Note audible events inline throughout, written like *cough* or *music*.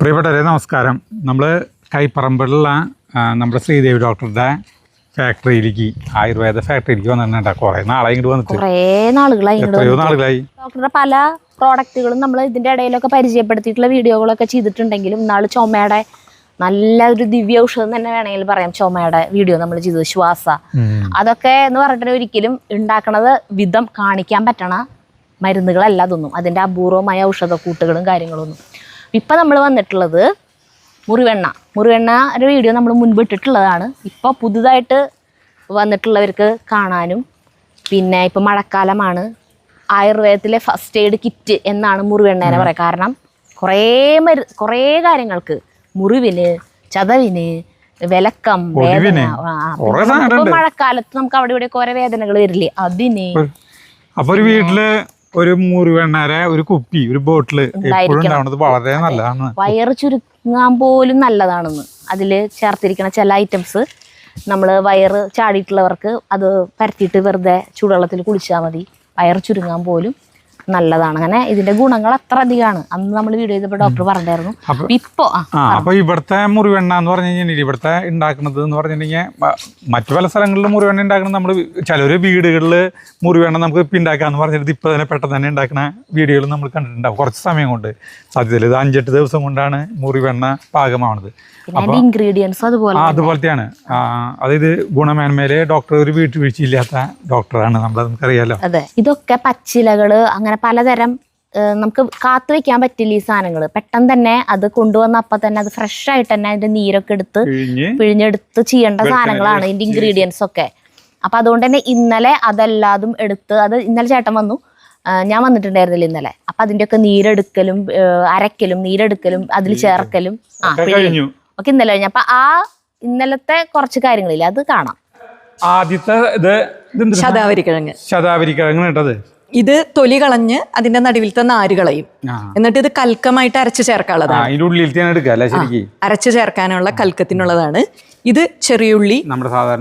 പ്രിയപ്പെട്ടവരെ നമസ്കാരം. നമ്മൾ കൈപ്പറമ്പിലുള്ള നമ്മുടെ ശ്രീദേവി ഡോക്ടറുടെ ഫാക്ടറിയിലേക്ക് ആയുർവേദ ഫാക്ടറിയിലേക്ക് വന്നിട്ടുണ്ട് കുറേ നാളെ ഇങ്ങോട്ട് വന്നിട്ട്. കുറേ നാളുകളായി എത്രയോ നാളുകളായി. ഡോക്ടറുടെ പല പ്രോഡക്റ്റുകളും നമ്മൾ ഇതിന്റെ ഇടയിലൊക്കെ പരിചയപ്പെടുത്തിയിട്ടുള്ള വീഡിയോകളൊക്കെ ചെയ്തിട്ടുണ്ടെങ്കിലും നാൾ ചുമയുടെ നല്ല ഒരു ദിവ്യ ഔഷധം തന്നെ വേണമെങ്കിൽ പറയാം. ചുമയുടെ വീഡിയോ നമ്മൾ ചെയ്തത് ശ്വാസ. അതൊക്കെ എന്ന് പറഞ്ഞിട്ട് ഒരിക്കലും ഉണ്ടാക്കണത് വിധം കാണിക്കാൻ പറ്റണ മരുന്നുകളല്ല അതൊന്നും. അതിന്റെ അപൂർവമായ ഔഷധക്കൂട്ടുകളും കാര്യങ്ങളൊന്നും. ഇപ്പം നമ്മൾ വന്നിട്ടുള്ളത് മുറിവെണ്ണ. മുറിവെണ്ണ ഒരു വീഡിയോ നമ്മൾ മുൻപ് ഇട്ടിട്ടുള്ളതാണ്. ഇപ്പോൾ പുതുതായിട്ട് വന്നിട്ടുള്ളവർക്ക് കാണാനും പിന്നെ ഇപ്പം മഴക്കാലമാണ്. ആയുർവേദത്തിലെ ഫസ്റ്റ് എയ്ഡ് കിറ്റ് എന്നാണ് മുറിവെണ്ണേനെ പറയുക കാരണം കുറേ മരു കുറേ കാര്യങ്ങൾക്ക് മുറിവിന് ചതവിന് വിലക്കം വേദന. മഴക്കാലത്ത് നമുക്ക് അവിടെ ഇവിടെ കുറെ വേദനകൾ വരില്ലേ? അതിന് അപ്പൊ ഒരു വീട്ടിൽ ഒരു മുറിവെണ്ണര ഒരു കുപ്പി ഒരു ബോട്ടിൽ എപ്പോഴും ഉണ്ടാവുന്നത് വളരെ നല്ലതാണ്. വയറ് ചുരുങ്ങാൻ പോലും നല്ലതാണെന്ന്. അതിൽ ചേർത്തിരിക്കുന്ന ചില ഐറ്റംസ് നമ്മൾ വയറ് ചാടിയിട്ടുള്ളവർക്ക് അത് പരത്തിയിട്ട് വെറുതെ ചൂടുവെള്ളത്തിൽ കുളിച്ചാൽ മതി. വയറ് ചുരുങ്ങാൻ പോലും നല്ലതാണ്. അങ്ങനെ ഇതിന്റെ ഗുണങ്ങൾ അത്ര അധികമാണ്. അന്ന് നമ്മൾ വീഡിയോ ചെയ്തപ്പോൾ ഡോക്ടർ പറഞ്ഞായിരുന്നു. ഇപ്പോ അപ്പൊ ഇവിടുത്തെ മുറിവെണ്ണ എന്ന് പറഞ്ഞു കഴിഞ്ഞാൽ ഇവിടുത്തെ ഉണ്ടാക്കുന്നത് എന്ന് പറഞ്ഞിട്ടുണ്ടെങ്കിൽ മറ്റു പല സ്ഥലങ്ങളിലും മുറിവെണ്ണ ഉണ്ടാക്കുന്നത് നമ്മൾ ചിലര് വീടുകളിൽ മുറിവെണ്ണ നമുക്ക് ഉണ്ടാക്കാന്ന് പറഞ്ഞിട്ട് ഇപ്പൊ തന്നെ പെട്ടെന്ന് തന്നെ ഉണ്ടാക്കുന്ന വീഡിയോകൾ നമ്മൾ കണ്ടിട്ടുണ്ടാവും. കുറച്ച് സമയം കൊണ്ട്. സത്യത്തിൽ ഇത് അഞ്ചെട്ട് ദിവസം കൊണ്ടാണ് മുറിവെണ്ണ പാകമാവുന്നത് ഇൻഗ്രീഡിയൻസ് അതുപോലെ അതുപോലത്തെയാണ്. അതായത് ഗുണമേന്മയിലെ ഡോക്ടർ ഒരു വീട്ടുവീഴ്ചയില്ലാത്ത ഡോക്ടറാണ് നമ്മൾ നമുക്കറിയാലോ. അതെ. ഇതൊക്കെ പച്ചിലകൾ അങ്ങനെ പലതരം നമുക്ക് കാത്തു വെക്കാൻ പറ്റില്ല ഈ സാധനങ്ങൾ പെട്ടെന്ന് തന്നെ അത് കൊണ്ടുവന്ന അപ്പൊ തന്നെ അത് ഫ്രഷ് ആയിട്ട് തന്നെ അതിന്റെ നീരൊക്കെ എടുത്ത് പിഴിഞ്ഞെടുത്ത് ചെയ്യേണ്ട സാധനങ്ങളാണ് ഇതിന്റെ ഇൻഗ്രീഡിയൻസ് ഒക്കെ. അപ്പൊ അതുകൊണ്ട് തന്നെ ഇന്നലെ അതെല്ലാതും എടുത്ത് അത് ഇന്നലെ ചേട്ടൻ വന്നു. ഞാൻ വന്നിട്ടുണ്ടായിരുന്നില്ല ഇന്നലെ. അപ്പൊ അതിന്റെ ഒക്കെ നീരെടുക്കലും അരക്കലും നീരെടുക്കലും. അതിൽ ചേർക്കലും ആ ഒക്കെ കഴിഞ്ഞു. ഒക്കെ ഇന്നലെ കഴിഞ്ഞു. അപ്പൊ ആ ഇന്നലത്തെ കുറച്ച് കാര്യങ്ങളില്ല അത് കാണാം. ആദ്യത്തെ ഇത് ശതാവരി കിഴങ്ങ് ശതാവരി കിഴങ്ങ് ഇട്ടത് ഇത് തൊലി കളഞ്ഞ് അതിന്റെ നടുവിലത്തെ നാര് കളയും. എന്നിട്ട് ഇത് കൽക്കമായിട്ട് അരച്ച് ചേർക്കാനുള്ളതാണ്. അരച്ചു ചേർക്കാനുള്ള കൽക്കത്തിനുള്ളതാണ്. ഇത് ചെറിയുള്ളി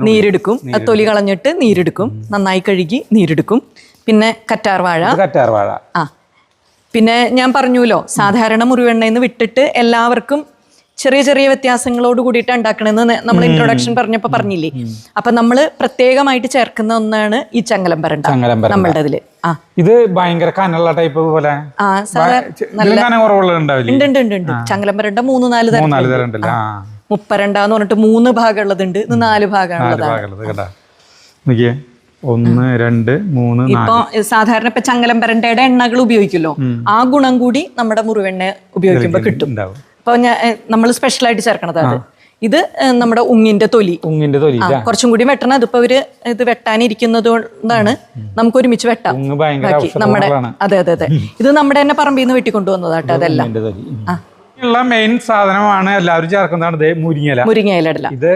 നീരെടുക്കും. അത് തൊലി കളഞ്ഞിട്ട് നീരെടുക്കും. നന്നായി കഴുകി നീരെടുക്കും. പിന്നെ കറ്റാർവാഴ ഇത് കറ്റാർ വാഴ. ആ. പിന്നെ ഞാൻ പറഞ്ഞുല്ലോ സാധാരണ മുറിവെണ്ണയിൽ നിന്ന് വിട്ടിട്ട് എല്ലാവർക്കും ചെറിയ ചെറിയ വ്യത്യാസങ്ങളോട് കൂടിയിട്ട് ഉണ്ടാക്കണമെന്ന് നമ്മൾ ഇൻട്രൊഡക്ഷൻ പറഞ്ഞപ്പോൾ പറഞ്ഞില്ലേ? അപ്പൊ നമ്മൾ പ്രത്യേകമായിട്ട് ചേർക്കുന്ന ഒന്നാണ് ഈ ചങ്ങലം പരണ്ട. നമ്മളുടെ അതിൽ ആ. ഇത് ഭയങ്കര കനുള്ള ടൈപ്പ് പോലെ ഉണ്ട് ഉണ്ട് ഉണ്ട് ഉണ്ട്. ചങ്ങലം പരണ്ട മൂന്ന് നാല് തരം മുപ്പരണ്ട എന്ന് പറഞ്ഞിട്ട് മൂന്ന് ഭാഗമുള്ളതുണ്ട്. ഇത് നാല് ഭാഗം ഒന്ന് രണ്ട് മൂന്ന് ഇപ്പൊ സാധാരണ ഇപ്പൊ ചങ്ങലം പരണ്ടയുടെ എണ്ണകൾ ഉപയോഗിക്കുമല്ലോ. ആ ഗുണം കൂടി നമ്മുടെ മുറിവെണ്ണ ഉപയോഗിക്കുമ്പോ കിട്ടും. അപ്പൊ ഞാൻ നമ്മൾ സ്പെഷ്യലായിട്ട് ചേർക്കണത് അത്. ഇത് നമ്മുടെ ഉങ്ങിന്റെ തൊലി. ഉങ്ങിന്റെ തൊലി കുറച്ചും കൂടി വെട്ടണം. അതിപ്പോ അവർ ഇത് വെട്ടാനിരിക്കുന്നത് കൊണ്ടാണ് നമുക്ക് ഒരുമിച്ച് വെട്ടാം. ബാക്കി നമ്മുടെ അതെ അതെ അതെ. ഇത് നമ്മുടെ തന്നെ പറമ്പിൽ നിന്ന് വെട്ടിക്കൊണ്ടുവന്നതാട്ടോ അതെല്ലാം. ഉങ്ങിന്റെ തൊലി. ഉള്ള മെയിൻ സാധനമാണ് എല്ലാവരും ചേർക്കുന്നതാണ് ദേ മുരിങ്ങയില. മുരിങ്ങയിലടല ഇത്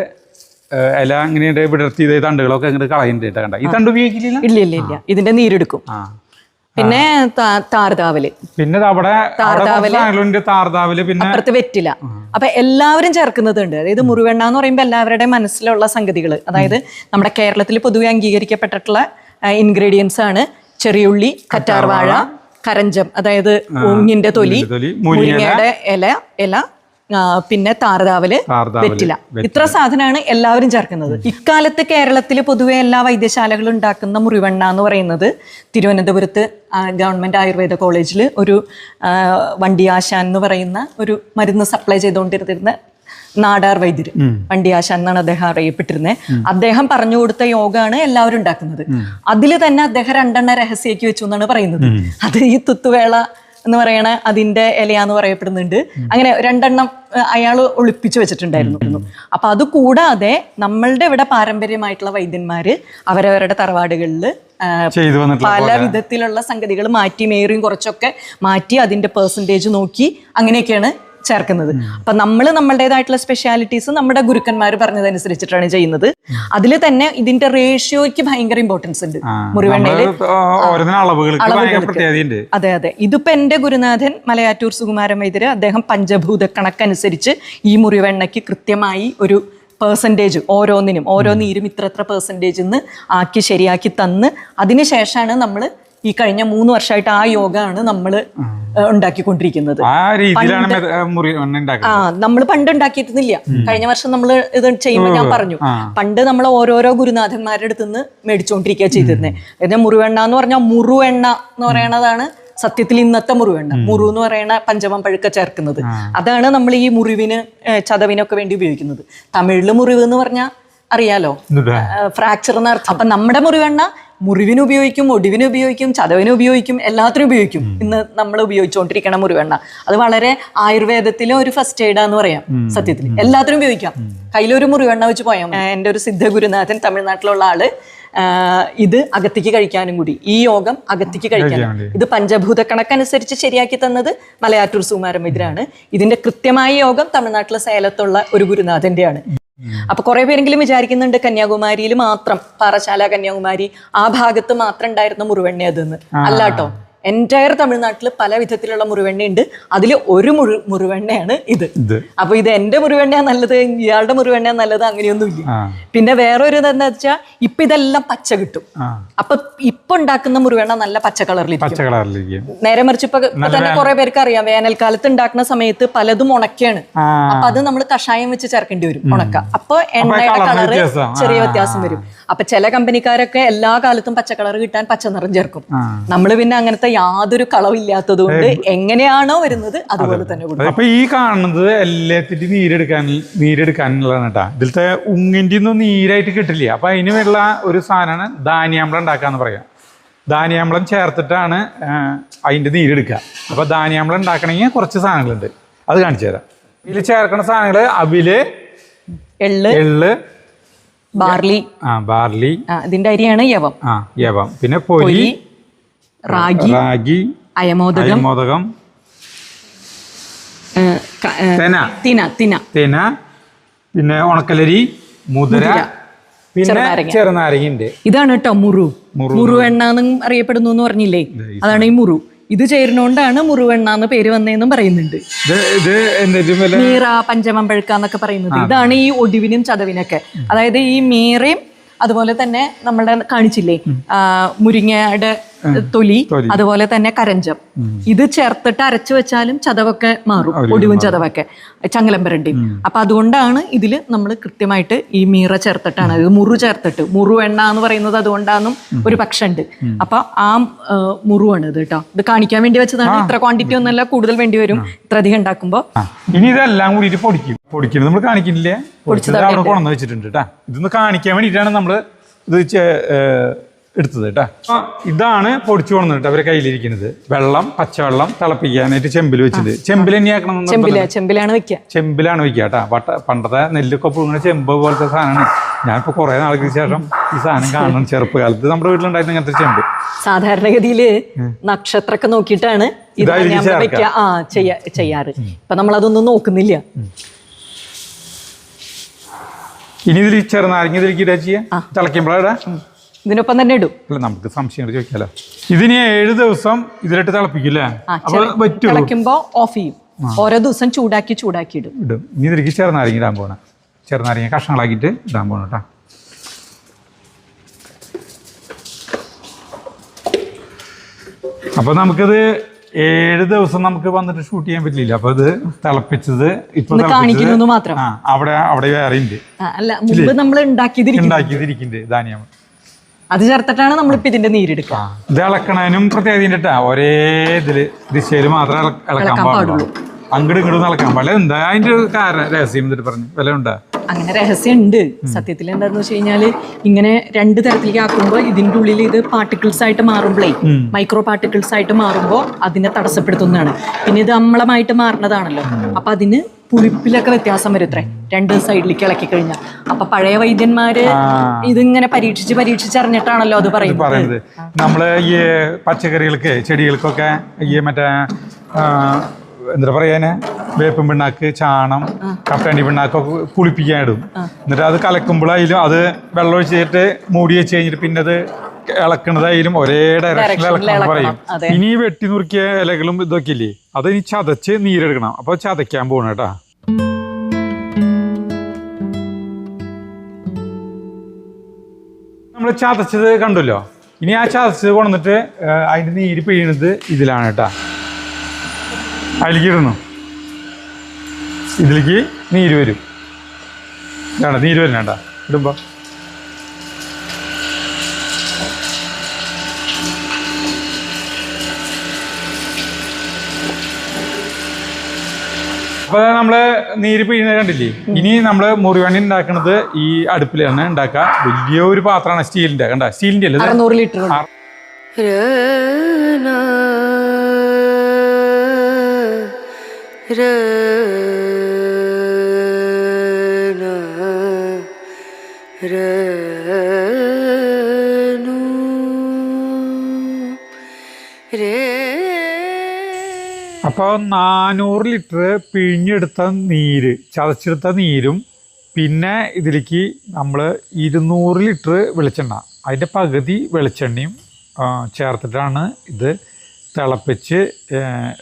ഇല ഇങ്ങനെ വിടർത്തി തണ്ടുകളൊക്കെ ഇങ്ങോട്ട് കളയുന്നുണ്ട് കേട്ടോ കണ്ട? ഈ തണ്ട് ഉപയോഗിക്കില്ല ഇല്ല ഇല്ല ഇല്ല. ഇതിന്റെ നീരെടുക്കും ആ. പിന്നെ താർതാവൽ. പിന്നെ അവിടെ താർതാവൽ പിന്നെ അപ്പുറത്ത് വെറ്റില. അപ്പൊ എല്ലാവരും ചേർക്കുന്നതുണ്ട്. അതായത് മുറിവെണ്ണ എന്ന് പറയുമ്പോൾ എല്ലാവരുടെയും മനസ്സിലുള്ള സംഗതികൾ അതായത് നമ്മുടെ കേരളത്തിൽ പൊതുവെ അംഗീകരിക്കപ്പെട്ടിട്ടുള്ള ഇൻഗ്രീഡിയൻസ് ആണ് ചെറിയുള്ളി കറ്റാർവാഴ കരഞ്ചം. അതായത് ഊങ്ങിന്റെ തൊലി മുരിങ്ങയുടെ ഇല ഇല പിന്നെ താറതാവൽ വെറ്റില. ഇത്ര സാധനമാണ് എല്ലാവരും ചേർക്കുന്നത്. ഇക്കാലത്ത് കേരളത്തിൽ പൊതുവെ എല്ലാ വൈദ്യശാലകളും ഉണ്ടാക്കുന്ന മുറിവെണ്ണ എന്ന് പറയുന്നത് തിരുവനന്തപുരത്ത് ഗവൺമെന്റ് ആയുർവേദ കോളേജിൽ ഒരു വണ്ടിയാശാൻ എന്ന് പറയുന്ന ഒരു മരുന്ന് സപ്ലൈ ചെയ്തുകൊണ്ടിരുന്ന നാടാർ വൈദ്യര്. വണ്ടിയാശാൻ എന്നാണ് അദ്ദേഹം അറിയപ്പെട്ടിരുന്നത് അദ്ദേഹം പറഞ്ഞു കൊടുത്ത യോഗമാണ് എല്ലാവരും ഉണ്ടാക്കുന്നത്. അതിൽ തന്നെ അദ്ദേഹം രണ്ടെണ്ണ രഹസ്യമാക്കി വെച്ചു എന്നാണ് പറയുന്നത്. അത് ഈ തുത്തുവേള എന്ന് പറയണ അതിന്റെ ഇലയാന്ന് പറയപ്പെടുന്നുണ്ട്. അങ്ങനെ രണ്ടെണ്ണം അയാൾ ഒളിപ്പിച്ചു വെച്ചിട്ടുണ്ടായിരുന്നു. അപ്പൊ അത് കൂടാതെ നമ്മളുടെ ഇവിടെ പാരമ്പര്യമായിട്ടുള്ള വൈദ്യന്മാര് അവരവരുടെ തറവാടുകളിൽ പല വിധത്തിലുള്ള സംഗതികൾ മാറ്റി മേറിയും കുറച്ചൊക്കെ മാറ്റി അതിന്റെ പെർസെന്റേജ് നോക്കി അങ്ങനെയൊക്കെയാണ് ചേർക്കുന്നത്. അപ്പൊ നമ്മൾ നമ്മളുടേതായിട്ടുള്ള സ്പെഷ്യാലിറ്റീസ് നമ്മുടെ ഗുരുക്കന്മാർ പറഞ്ഞതനുസരിച്ചിട്ടാണ് ചെയ്യുന്നത്. അതിൽ തന്നെ ഇതിന്റെ റേഷ്യോയ്ക്ക് ഭയങ്കര ഇമ്പോർട്ടൻസ് ഉണ്ട്. അളവുകൾക്ക് അതെ അതെ. ഇതിപ്പോ എന്റെ ഗുരുനാഥൻ മലയാറ്റൂർ സുകുമാരൻ വൈദ്യര് അദ്ദേഹം പഞ്ചഭൂത കണക്കനുസരിച്ച് ഈ മുറിവെണ്ണയ്ക്ക് കൃത്യമായി ഒരു പേഴ്സന്റേജ് ഓരോന്നിനും ഓരോ നീരും ഇത്ര എത്ര പേഴ്സന്റേജ് എന്ന് ആക്കി ശരിയാക്കി തന്ന്. അതിന് ശേഷമാണ് നമ്മൾ ഈ കഴിഞ്ഞ മൂന്ന് വർഷമായിട്ട് ആ യോഗമാണ് നമ്മൾ ഉണ്ടാക്കിക്കൊണ്ടിരിക്കുന്നത്. ആ നമ്മൾ പണ്ട് ഉണ്ടാക്കിയിരുന്നില്ല കഴിഞ്ഞ വർഷം നമ്മൾ ഇത് ചെയ്യുമ്പോൾ ഞാൻ പറഞ്ഞു. പണ്ട് നമ്മൾ ഓരോരോ ഗുരുനാഥന്മാരുടെ അടുത്ത് നിന്ന് മേടിച്ചുകൊണ്ടിരിക്കുക ചെയ്തിരുന്നത് അതായത് മുറിവെണ്ണ എന്ന് പറഞ്ഞാൽ മുറുവെണ്ണ എന്ന് പറയണതാണ് സത്യത്തിൽ ഇന്നത്തെ മുറിവെണ്ണ. മുറിവ് എന്ന് പറയുന്ന പഞ്ചമം പഴുക്ക ചേർക്കുന്നത്. അതാണ് നമ്മൾ ഈ മുറിവിന് ചതവിനൊക്കെ വേണ്ടി ഉപയോഗിക്കുന്നത്. തമിഴിൽ മുറിവ് എന്ന് പറഞ്ഞാൽ അറിയാലോ? ഫ്രാക്ചർ എന്നർത്ഥം. അപ്പൊ നമ്മുടെ മുറിവെണ്ണ മുറിവിന് ഉപയോഗിക്കും ഒടിവിന് ഉപയോഗിക്കും ചതവിന് ഉപയോഗിക്കും എല്ലാത്തിനും ഉപയോഗിക്കും. ഇന്ന് നമ്മൾ ഉപയോഗിച്ചുകൊണ്ടിരിക്കണ മുറിവെണ്ണ. അത് വളരെ ആയുർവേദത്തിലെ ഒരു ഫസ്റ്റ് എയ്ഡാന്ന് പറയാം സത്യത്തിൽ. എല്ലാത്തിനും ഉപയോഗിക്കാം. കയ്യിലൊരു മുറിവെണ്ണ വെച്ച് പോയാൽ. എന്റെ ഒരു സിദ്ധ ഗുരുനാഥൻ തമിഴ്നാട്ടിലുള്ള ആൾ ഇത് അകത്തേക്ക് കഴിക്കാനും കൂടി. ഈ യോഗം അകത്തേക്ക് കഴിക്കാനും. ഇത് പഞ്ചഭൂത കണക്കനുസരിച്ച് ശരിയാക്കി തന്നത് മലയാറ്റൂർ സുമാരം ഇതിനാണ് ഇതിന്റെ കൃത്യമായ യോഗം തമിഴ്നാട്ടിലെ സേലത്തുള്ള ഒരു ഗുരുനാഥന്റെയാണ് അപ്പൊ കുറെ പേരെങ്കിലും വിചാരിക്കുന്നുണ്ട് കന്യാകുമാരിയിൽ മാത്രം പാറശാല കന്യാകുമാരി ആ ഭാഗത്ത് മാത്രം ഉണ്ടായിരുന്ന മുറിവെണ്ണ അതെന്ന്. അല്ലാട്ടോ? എന്റയർ തമിഴ്നാട്ടിൽ പല വിധത്തിലുള്ള മുറിവെണ്ണയുണ്ട്. അതിൽ ഒരു മുറി മുറിവെണ്ണയാണ് ഇത്. അപ്പോൾ അപ്പൊ ഇത് എന്റെ മുറിവെണ്ണയാ നല്ലത് ഇയാളുടെ മുറിവെണ്ണയാ നല്ലത് അങ്ങനെയൊന്നുമില്ല. ഇല്ല പിന്നെ വേറൊരു എന്താ വെച്ചാൽ ഇപ്പൊ ഇതെല്ലാം പച്ച കിട്ടും. അപ്പം ഇപ്പൊ ഉണ്ടാക്കുന്ന മുറിവെണ്ണ നല്ല പച്ച കളറിലിരിക്കും. നേരെ മറിച്ച് ഇപ്പൊ തന്നെ കുറെ പേർക്ക് അറിയാം വേനൽക്കാലത്ത് ഉണ്ടാക്കുന്ന സമയത്ത് പലതും ഉണക്കയാണ് അപ്പം അത് നമ്മൾ കഷായം വെച്ച് ചേർക്കേണ്ടി വരും ഉണക്ക. അപ്പോൾ എണ്ണയുടെ കളറ് ചെറിയ വ്യത്യാസം വരും. അപ്പൊ ചില കമ്പനിക്കാരൊക്കെ എല്ലാ കാലത്തും പച്ച കളർ കിട്ടാൻ പച്ച നിറം ചേർക്കും. നമ്മൾ പിന്നെ അങ്ങനത്തെ യാതൊരു കളവില്ലാത്തതുകൊണ്ട് എങ്ങനെയാണോ വരുന്നത് അതുപോലെ തന്നെ കൊടുക്കും. അപ്പൊ ഈ കാണുന്നത് എല്ലാത്തിന്റെ നീരെടുക്കാൻ നീരെടുക്കാനുള്ളതാണ് കേട്ടാ. ഇതിലത്തെ ഉങ്ങിന്റെ ഒന്നും നീരായിട്ട് കിട്ടില്ല. അപ്പൊ അതിന് വേണ്ട ഒരു സാധനമാണ് ധാന്യാമ്പളം ഉണ്ടാക്കാന്ന് പറയാം. ധാന്യാമ്പളം ചേർത്തിട്ടാണ് അതിന്റെ നീരെടുക്കുക. അപ്പൊ ധാന്യാമ്പളം ഉണ്ടാക്കണമെങ്കിൽ കുറച്ച് സാധനങ്ങളുണ്ട്. അത് കാണിച്ചു തരാം. ഇതിൽ ചേർക്കുന്ന സാധനങ്ങൾ അവിൽ എള്ള് എള്ള് ബാർലി. ആ ബാർലി. ഇതിന്റെ അരിയാണ് യവം. ആ യവം. പിന്നെ പൊരി റാഗി റാഗി അയമോദകം അയമോദകം തെന തിന തിന. തേന പിന്നെ ഉണക്കലരി മുതിര പിന്നെ ചെറുനാരങ്ങ. ചെറുനാരങ്ങ ഉണ്ട് ഇതാണ് കേട്ടോ മുറു. മുറുവെണ്ണ എന്നും അറിയപ്പെടുന്നു എന്ന് പറഞ്ഞില്ലേ? അതാണ് ഈ മുറു. ഇത് ചേരുന്നോണ്ടാണ് മുറുവെണ്ണ എന്ന് പേര് വന്നതെന്നും പറയുന്നുണ്ട്. മീറ പഞ്ചമം പഴുക്ക എന്നൊക്കെ പറയുന്നത്. ഇതാണ് ഈ ഒടിവിനും ചതവിനൊക്കെ. അതായത് ഈ മീറയും അതുപോലെ തന്നെ നമ്മളെ കാണിച്ചില്ലേ? മുരിങ്ങയുടെ തൊലി. അതുപോലെ തന്നെ കരഞ്ചം. ഇത് ചേർത്തിട്ട് അരച്ചു വെച്ചാലും ചതവൊക്കെ മാറും ഒടിവും ചതവൊക്കെ. ചങ്ങലമ്പരണ്ടിയും അപ്പൊ അതുകൊണ്ടാണ് ഇതിൽ നമ്മൾ കൃത്യമായിട്ട് ഈ മീറ ചേർത്തിട്ടാണ്. ഇത് മുറു ചേർത്തിട്ട്. മുറു എണ്ണ എന്ന് പറയുന്നത് അതുകൊണ്ടാണെന്നും ഒരു പക്ഷുണ്ട്. അപ്പൊ ആ മുറുവാണ് ഇത് കേട്ടോ. ഇത് കാണിക്കാൻ വേണ്ടി വെച്ചതാണ്. ഇത്ര ക്വാണ്ടിറ്റി ഒന്നല്ല കൂടുതൽ വേണ്ടി വരും. ഇത്ര അധികം ഉണ്ടാക്കുമ്പോൾ ഇനി ഇതെല്ലാം കൂടി പൊടിക്കും. പൊടിക്കുന്നത് നമ്മൾ കാണിക്കുന്നില്ലേ പൊടിച്ചത് അവിടെ കൊണ്ടുവന്ന് വെച്ചിട്ടുണ്ട് കേട്ടാ ഇതൊന്ന് കാണിക്കാൻ വേണ്ടിയിട്ടാണ് നമ്മൾ ഇത് എടുത്തത് കേട്ടാ. ആ, ഇതാണ് പൊടിച്ചു കൊണ്ടുവന്നത് കേട്ടോ അവരെ കയ്യിലിരിക്കുന്നത്. വെള്ളം പച്ചവെള്ളം തിളപ്പിക്കാനായിട്ട് ചെമ്പിൽ വെച്ചത് ചെമ്പിൽ തന്നെയാക്കണം ചെമ്പിലാണ് വെക്കുക. ചെമ്പിലാണ് വെക്കുക കേട്ടാ. പട്ട പണ്ടത്തെ നെല്ലൊക്കെ പുഴുങ്ങുന്ന ചെമ്പ് പോലത്തെ സാധനമാണ്. ഞാനിപ്പോൾ കുറേ നാൾക്ക് ശേഷം ഈ സാധനം കാണണം ചെറുപ്പകാലത്ത് നമ്മുടെ വീട്ടിലുണ്ടായിരുന്ന ഇങ്ങനത്തെ ചെമ്പ്. സാധാരണഗതിയിൽ നക്ഷത്രമൊക്കെ നോക്കിയിട്ടാണ് ആ ചെയ്യാ ചെയ്യാറ്. ഇപ്പൊ നമ്മളതൊന്നും നോക്കുന്നില്ല. ഇനി ഇതിൽ ചെറുനാരങ്ങ ഇതിലേക്ക് ഇടാ ചെയ്യാം? തിളയ്ക്കുമ്പോഴാ ഇതിനൊപ്പം തന്നെ ഇടും. അല്ല നമുക്ക് സംശയം ചോദിക്കാലോ. ഇതിന് ഏഴ് ദിവസം ഇതിലിട്ട് തിളപ്പിക്കില്ലേ ആ അപ്പൊ പറ്റുമോ തിളയ്ക്കുമ്പോ ഓഫ് ചെയ്യും. ഓരോ ദിവസം ചൂടാക്കി ചൂടാക്കി ഇടും. ഇടും. ഇനി ഇതിലേക്ക് ചെറുനാരങ്ങ ഇടാൻ പോകണം ചെറുനാരങ്ങ കഷ്ണങ്ങളാക്കിയിട്ട് ഇടാൻ പോകണം കേട്ടോ. അപ്പൊ നമുക്കിത് ഏഴ് ദിവസം നമുക്ക് വന്നിട്ട് ഷൂട്ട് ചെയ്യാൻ പറ്റില്ല. അപ്പൊ ഇത് തിളപ്പിച്ചത് ഇപ്പൊ കാണിക്കുന്നു മാത്രം. അവിടെ അവിടെ വേറെ ഉണ്ട് അല്ല മുമ്പ് നമ്മൾ ഉണ്ടാക്കിയതിരിക്കും. ഉണ്ടാക്കിയതിരിക്കുന്നുണ്ട് ധാന്യം. അത് ചേർത്തിട്ടാണ് നമ്മളിപ്പോ ഇതിന്റെ നീരെടുക്കുക. ഇത് ഇളക്കണതിനും പ്രത്യേകത ഒരേ ഇതിൽ ദിശയിൽ മാത്രമേ ഇളക്കാൻ പാടുള്ളൂ. അങ്ങോട്ടും ഇങ്ങോട്ടും നടക്കാൻ പാടില്ല. എന്താ അതിന്റെ ഒരു കാരണം? രഹസ്യം എന്നിട്ട് പറഞ്ഞു. വില ഉണ്ടാ അങ്ങനെ രഹസ്യം ഉണ്ട് സത്യത്തിൽ എന്താന്ന് വെച്ച് കഴിഞ്ഞാൽ ഇങ്ങനെ രണ്ട് തരത്തിലേക്ക് ആക്കുമ്പോൾ ഇതിന്റെ ഉള്ളിൽ ഇത് പാർട്ടിക്കിൾസ് ആയിട്ട് മാറുമ്പോഴേ മൈക്രോ പാർട്ടിക്കിൾസ് ആയിട്ട് മാറുമ്പോൾ അതിനെ തടസ്സപ്പെടുത്തുന്നതാണ്. പിന്നെ ഇത് അമ്ലമായിട്ട് മാറുന്നതാണല്ലോ. അപ്പൊ അതിന് പുളിപ്പിലൊക്കെ വ്യത്യാസം വരും ഇത്രേ. രണ്ട് സൈഡിലേക്ക് ഇളക്കി കഴിഞ്ഞാൽ അപ്പൊ പഴയ വൈദ്യന്മാര് ഇതിങ്ങനെ പരീക്ഷിച്ച് പരീക്ഷിച്ച് അറിഞ്ഞിട്ടാണല്ലോ അത് പറയുന്നത്. നമ്മൾ ഈ പച്ചക്കറികൾക്ക് ചെടികൾക്കൊക്കെ ഈ മറ്റേ എന്താ പറയാന് വേപ്പും പിണ്ണാക്ക് ചാണം കപ്പേണ്ടി പിണ്ണാക്കൊക്കെ പുളിപ്പിക്കാൻ ഇടും. എന്നിട്ട് അത് കലക്കുമ്പോഴായാലും അത് വെള്ളം ഒഴിച്ചിട്ട് മൂടി വെച്ച് കഴിഞ്ഞിട്ട് പിന്നെ അത് ഇളക്കണതായാലും ഒരേ ഡയറക്ഷനിൽ ഇളക്കണം. പറയും. ഇനി വെട്ടി നുറുക്കിയ ഇലകളും ഇതൊക്കെ ഇല്ലേ? അത് ഇനി ചതച്ച് നീരെടുക്കണം. അപ്പൊ ചതയ്ക്കാൻ പോകണം കേട്ടാ. നമ്മൾ ചതച്ചത് കണ്ടല്ലോ? ഇനി ആ ചതച്ചത് കൊണ്ടിട്ട് അതിന്റെ നീര് പിഴിയണത് ഇതിലാണ് കേട്ടാ. അതിലേക്ക് ഇടണം ഇതിലേക്ക് നീര് വരും. വേണ്ട നീര് വരുന്ന വേണ്ട. ഇടുമ്പോൾ അപ്പോൾ നമ്മൾ നീര് പിഴിഞ്ഞ കണ്ടില്ലേ? ഇനി നമ്മൾ മുറിവണ്ണി ഉണ്ടാക്കുന്നത് ഈ അടുപ്പിലാണ് ഉണ്ടാക്കുക. വലിയ ഒരു പാത്രമാണ് സ്റ്റീലിന്റെ. കണ്ട? സ്റ്റീലിന്റെ അല്ലേ ലിറ്റർ അപ്പോൾ നാനൂറ് ലിറ്റർ പിഴിഞ്ഞെടുത്ത നീര് ചതച്ചെടുത്ത നീരും പിന്നെ ഇതിലേക്ക് നമ്മൾ ഇരുന്നൂറ് ലിറ്റർ വെളിച്ചെണ്ണ അതിന്റെ പകുതി വെളിച്ചെണ്ണയും ചേർത്തിട്ടാണ് ഇത് തിളപ്പിച്ച്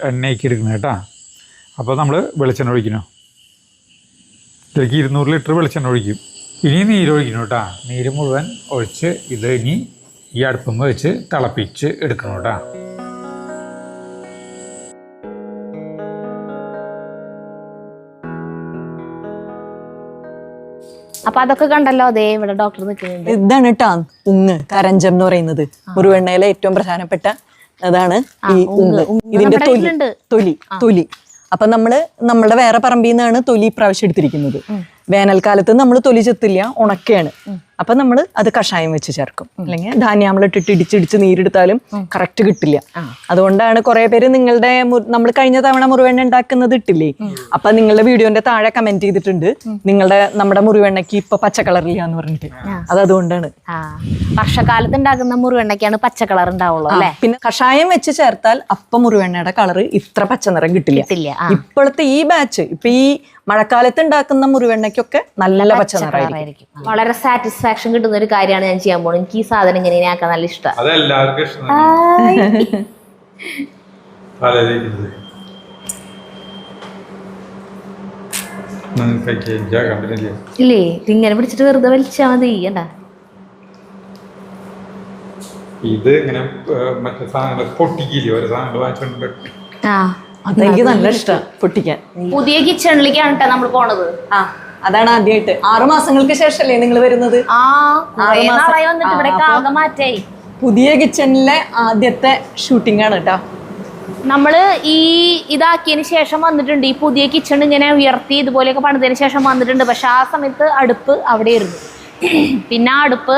എണ്ണയ്ക്ക് എടുക്കുന്നത് കേട്ടോ. അപ്പോൾ നമ്മൾ വെളിച്ചെണ്ണ ഒഴിക്കണം ഇതിലേക്ക് ഇരുന്നൂറ് ലിറ്റർ വെളിച്ചെണ്ണ ഒഴിക്കും. ഇനി നീര് ഒഴിക്കണം കേട്ടോ. നീര് മുഴുവൻ ഒഴിച്ച് ഇത് ഇനി ഈ അടുപ്പം വെച്ച് തിളപ്പിച്ച് എടുക്കണം കേട്ടോ. അപ്പൊ അതൊക്കെ കണ്ടല്ലോ അതേ ഇവിടെ ഡോക്ടർ നിൽക്കുന്നുണ്ട്. ഇതാണ് കേട്ടോ ഉങ്ങ് കരഞ്ചം എന്ന് പറയുന്നത്. മുറിവെണ്ണയിലെ ഏറ്റവും പ്രധാനപ്പെട്ട അതാണ് ഈ ഉങ്ങ്. ഇതിന്റെ തൊലി തൊലി. അപ്പൊ നമ്മൾ നമ്മളുടെ വേറെ പറമ്പിൽ നിന്നാണ് തൊലി ഇപ്രാവശ്യം എടുത്തിരിക്കുന്നത്. വേനൽക്കാലത്ത് നമ്മൾ തൊലി ചെത്തില്ല ഉണക്കയാണ് അപ്പൊ നമ്മൾ അത് കഷായം വെച്ച് ചേർക്കും. അല്ലെങ്കിൽ ധാന്യാമലിട്ടിട്ട് ഇടിച്ചിടിച്ച് നീരെടുത്താലും കറക്റ്റ് കിട്ടില്ല. അതുകൊണ്ടാണ് കുറെ പേര് നിങ്ങളുടെ നമ്മൾ കഴിഞ്ഞ തവണ മുറിവെണ്ണ ഉണ്ടാക്കുന്നത് ഇട്ടില്ലേ? അപ്പൊ നിങ്ങളുടെ വീഡിയോന്റെ താഴെ കമന്റ് ചെയ്തിട്ടുണ്ട്. നിങ്ങളുടെ നമ്മുടെ മുറിവെണ്ണയ്ക്ക് ഇപ്പൊ പച്ച കളറില്ല എന്ന് പറഞ്ഞിട്ട്. അത് അതുകൊണ്ടാണ്. വർഷക്കാലത്ത് ഉണ്ടാക്കുന്ന മുറിവെണ്ണയ്ക്കാണ് പച്ച കളർ ഉണ്ടാവുള്ളൂ അല്ലേ? പിന്നെ കഷായം വെച്ച് ചേർത്താൽ അപ്പം മുറിവെണ്ണയുടെ കളർ ഇത്ര പച്ച നിറം കിട്ടില്ല ഇപ്പോഴത്തെ ഈ ബാച്ച് ഇപ്പൊ ഈ മഴക്കാലത്ത് ഉണ്ടാക്കുന്ന മുറിവെണ്ണയ്ക്കൊക്കെ നല്ല പച്ച നിറമായിരിക്കും വളരെ സാറ്റിസ്ഫാക്ഷൻ കിട്ടുന്ന ഒരു കാര്യമാണ് ഞാൻ ചെയ്യാൻ പോകുന്നത്. എനിക്ക് ഈ സാധനം ഇങ്ങനെ ആക്കാൻ നല്ല ഇഷ്ടം? അതെല്ലാവർക്കും ഇഷ്ടം കണ്ടിട്ടില്ല? ഇല്ലേ ഇങ്ങനെ പിടിച്ചിട്ട് വെറുതെ വലിച്ചാ മതി. ഇത് ഇങ്ങനെ മറ്റേ സാധനങ്ങൾ പൊട്ടിക്കില്ലേ? ഒരു സാധനങ്ങൾ വാങ്ങിച്ചോണ്ട് ആ. അതെനിക്ക് നല്ല ഇഷ്ടം പൊട്ടിക്കാൻ. പുതിയ കിച്ചണിലേക്കാണ് കേട്ടോ നമ്മൾ പോണത്? ആ അതാണ് ആദ്യമായിട്ട്. ആറു മാസങ്ങൾക്ക് ശേഷമല്ലേ നിങ്ങൾ വരുന്നത്? പുതിയ കിച്ചണിലെ ആദ്യത്തെ ഷൂട്ടിംഗ് ആണ് കേട്ടോ നമ്മൾ ഈ ഇതാക്കിയതിന് ശേഷം വന്നിട്ടുണ്ട്. ഈ പുതിയ കിച്ചൺ ഇങ്ങനെ ഉയർത്തി ഇതുപോലെയൊക്കെ പണിതതിന് ശേഷം വന്നിട്ടുണ്ട്. പക്ഷെ ആ സമയത്ത് അടുപ്പ് അവിടെ ഇരുന്നു പിന്നെ ആ അടുപ്പ്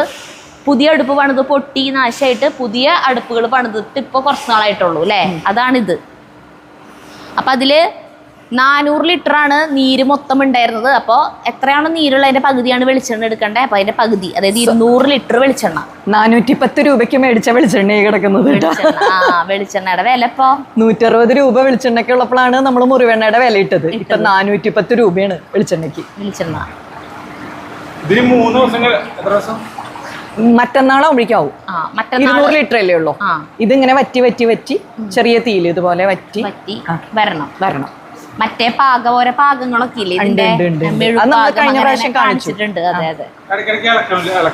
പുതിയ അടുപ്പ് പണിത് പൊട്ടി നാശമായിട്ട് പുതിയ അടുപ്പുകൾ പണിതിട്ട് ഇപ്പൊ കുറച്ച് നാളായിട്ടുള്ളൂ അല്ലേ? അതാണിത്. അപ്പൊ അതിൽ നാനൂറ് ലിറ്റർ ആണ് നീര് മൊത്തം ഉണ്ടായിരുന്നത്. അപ്പോൾ എത്രയാണ് നീരുള്ള അതിന്റെ പകുതിയാണ് വെളിച്ചെണ്ണ എടുക്കേണ്ടത് അപ്പോൾ അതിന്റെ പകുതി അതായത് ഇരുന്നൂറ് ലിറ്റർ വെളിച്ചെണ്ണ. നാനൂറ്റി പത്ത് രൂപയ്ക്ക് മേടിച്ച വെളിച്ചെണ്ണ കിടക്കുന്നത് ആ വെളിച്ചെണ്ണയുടെ വില ഇപ്പോ? നൂറ്ററുപത് രൂപ വെളിച്ചെണ്ണയ്ക്ക് ഉള്ളപ്പോഴാണ് നമ്മൾ മുറിവെണ്ണയുടെ വില ഇട്ടത്. ഇപ്പൊ നാനൂറ്റി പത്ത് രൂപയാണ് വെളിച്ചെണ്ണയ്ക്ക്. വെളിച്ചെണ്ണ. ഇതിന് മൂന്ന് എത്ര ദിവസം? മറ്റന്നാൾ ഇരുന്നൂറ് ലിറ്റർ അല്ലേ ഉള്ളൂ. ഇത് ഇതിങ്ങനെ വറ്റി വറ്റി വറ്റി ചെറിയ തീയിൽ ഇതുപോലെ വറ്റി വരണം. വരണം. മറ്റേ പാക ഓരോ പാകങ്ങളൊക്കെ ഇല്ലേ? കഴിഞ്ഞ പ്രാവശ്യം കാണിച്ചിട്ടുണ്ട്. അതെ അതെ.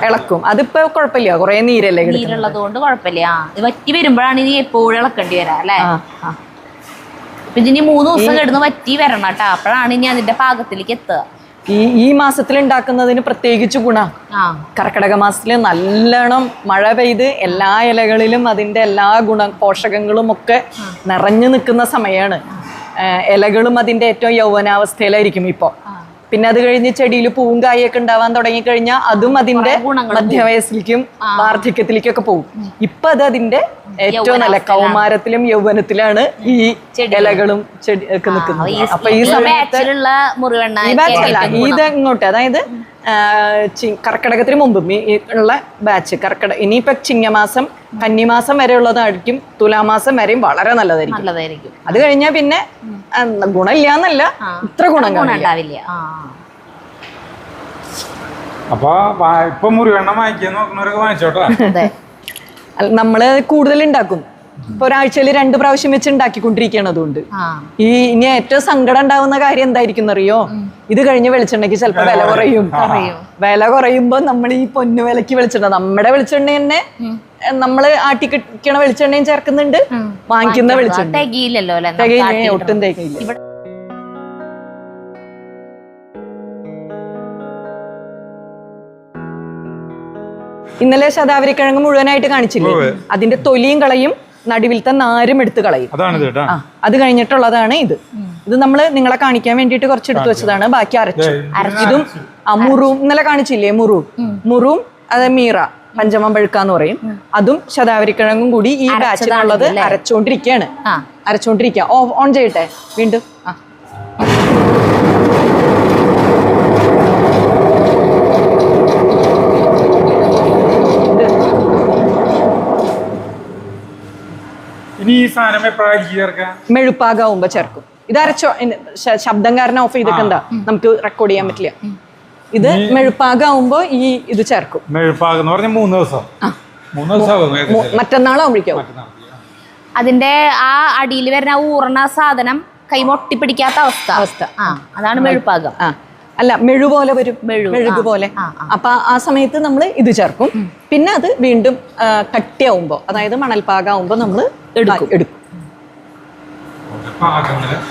ഇളക്കും അതിപ്പോ കുഴപ്പമില്ല. കുറെ നീരല്ലേ കിടക്കുന്നത് നീരുള്ളത് കൊണ്ട് കുഴപ്പമില്ല ഇത് വറ്റി വരുമ്പോഴാണ് ഇനി എപ്പോഴും ഇളക്കേണ്ടി വരാ അല്ലേ? ഇനി. മൂന്ന് ദിവസം കിടന്ന് വറ്റി വരണം കേട്ടോ. അപ്പോഴാണ് ഇനി അതിന്റെ പാകത്തിലേക്ക് എത്തുക. ഈ ഈ മാസത്തിൽ ഉണ്ടാക്കുന്നതിന് പ്രത്യേകിച്ച് ഗുണ. കർക്കിടക മാസത്തിൽ നല്ലോണം മഴ പെയ്ത് എല്ലാ ഇലകളിലും അതിന്റെ എല്ലാ ഗുണ പോഷകങ്ങളും ഒക്കെ നിറഞ്ഞു നിൽക്കുന്ന സമയമാണ് ഇലകളും അതിന്റെ ഏറ്റവും യൗവനാവസ്ഥയിലായിരിക്കും ഇപ്പോൾ പിന്നെ അത് കഴിഞ്ഞ് ചെടിയിൽ പൂവും കായൊക്കെ ഉണ്ടാവാൻ തുടങ്ങി കഴിഞ്ഞാൽ അതും അതിന്റെ മധ്യവയസ്സിലേക്കും വാർദ്ധക്യത്തിലേക്കൊക്കെ പോകും. ഇപ്പൊ അത് അതിന്റെ ഏറ്റവും നല്ല കൗമാരത്തിലും യൗവനത്തിലാണ് ഈ ഇലകളും ചെടി ഒക്കെ നിൽക്കുന്നത് അപ്പൊ ഈ സമയത്ത് ഈ ഇത് ഇങ്ങോട്ട് അതായത് കർക്കിടകത്തിന് മുമ്പ് ഉള്ള ബാച്ച് കർക്കിടക ഇനിയിപ്പോ ചിങ്ങമാസം കന്നിമാസം വരെ ഉള്ളതായിരിക്കും തുലാമാസം വരെയും വളരെ നല്ലതായിരിക്കും. നല്ലതായിരിക്കും. അത് കഴിഞ്ഞാൽ പിന്നെ ഗുണമില്ല എന്നല്ല ഇത്ര ഗുണം കാണില്ല. അപ്പൊ ഇപ്പൊ മുറിവെണ്ണം വാങ്ങിക്കാൻ നോക്കുന്നവരൊക്കെ വാങ്ങിച്ചോട്ടാ? നമ്മൾ കൂടുതൽ ഉണ്ടാക്കും ഇപ്പൊ ഒരാഴ്ചയിൽ രണ്ട് പ്രാവശ്യം വെച്ച് ഉണ്ടാക്കിക്കൊണ്ടിരിക്കുകയാണ് അതുകൊണ്ട്. ഈ ഇനി ഏറ്റവും സങ്കടം ഉണ്ടാവുന്ന കാര്യം എന്തായിരിക്കും അറിയോ ഇത് കഴിഞ്ഞ് വെളിച്ചെണ്ണയ്ക്ക് ചിലപ്പോൾ വില കുറയും. വില കുറയുമ്പോ നമ്മൾ ഈ പൊന്നു വിലക്ക് വെളിച്ചെണ്ണ നമ്മുടെ വെളിച്ചെണ്ണ തന്നെ നമ്മൾ കിട്ടണ വെളിച്ചെണ്ണയും ചേർക്കുന്നുണ്ട്. വാങ്ങിക്കുന്ന വെളിച്ചെണ്ണ. തികയില്ലല്ലോ ഒട്ടും തികയില്ല. ഇന്നലെ ശതാവരിക്കിഴങ്ങ് മുഴുവനായിട്ട് കാണിച്ചില്ലേ? അതിന്റെ തൊലിയും കളയും നടുവിലത്തെ നാരും എടുത്ത് കളയും. ആ അത് കഴിഞ്ഞിട്ടുള്ളതാണ് ഇത്. ഇത് നമ്മൾ നിങ്ങളെ കാണിക്കാൻ വേണ്ടിയിട്ട് കുറച്ച് എടുത്തു വെച്ചതാണ്. ബാക്കി അരച്ചു. ഇതും ആ മുറും. ഇന്നലെ കാണിച്ചില്ലേ മുറും? മുറും അത് മീറ പഞ്ചമം പഴുക്കാന്ന് പറയും. അതും ശതാവരിക്കിഴങ്ങും കൂടി ഈ ബാച്ചിലുള്ളത് അരച്ചുകൊണ്ടിരിക്കുകയാണ് ആ. അരച്ചുകൊണ്ടിരിക്കുക ഓ ഓൺ ചെയ്യട്ടെ. വീണ്ടും. ആ. ഇനി ഈ സാധനം എപ്പോഴാണ് ചേർക്കാം മെഴുപ്പാകാവുമ്പോ ചേർക്കും. ഇത് അരച്ചോ ശബ്ദം കാരണം ഓഫ് ചെയ്തൊക്കെ എന്താ? നമുക്ക് റെക്കോർഡ് ചെയ്യാൻ പറ്റില്ല. ഇത് മെഴുപ്പാകാവുമ്പോ ഈ ഇത് ചേർക്കും. മെഴുപ്പാകം എന്ന് പറഞ്ഞാൽ മൂന്ന് ദിവസം. മൂന്ന് ദിവസം. മറ്റന്നാളാവുമ്പോഴേക്കാവും അതിന്റെ ആ അടിയിൽ വരുന്ന ആ ഊറണ സാധനം കൈമൊട്ടിപ്പിടിക്കാത്ത അവസ്ഥ. അവസ്ഥ. ആ അതാണ് മെഴുപ്പാകം. ആ. അല്ല മെഴുപോലെ വരും. മെഴു, മെഴുക് പോലെ. അപ്പൊ ആ സമയത്ത് നമ്മൾ ഇത് ചേർക്കും. പിന്നെ അത് വീണ്ടും കട്ടിയാവുമ്പോ അതായത് മണൽപ്പാകാവുമ്പോ നമ്മൾ എടുക്കും. എടുക്കും.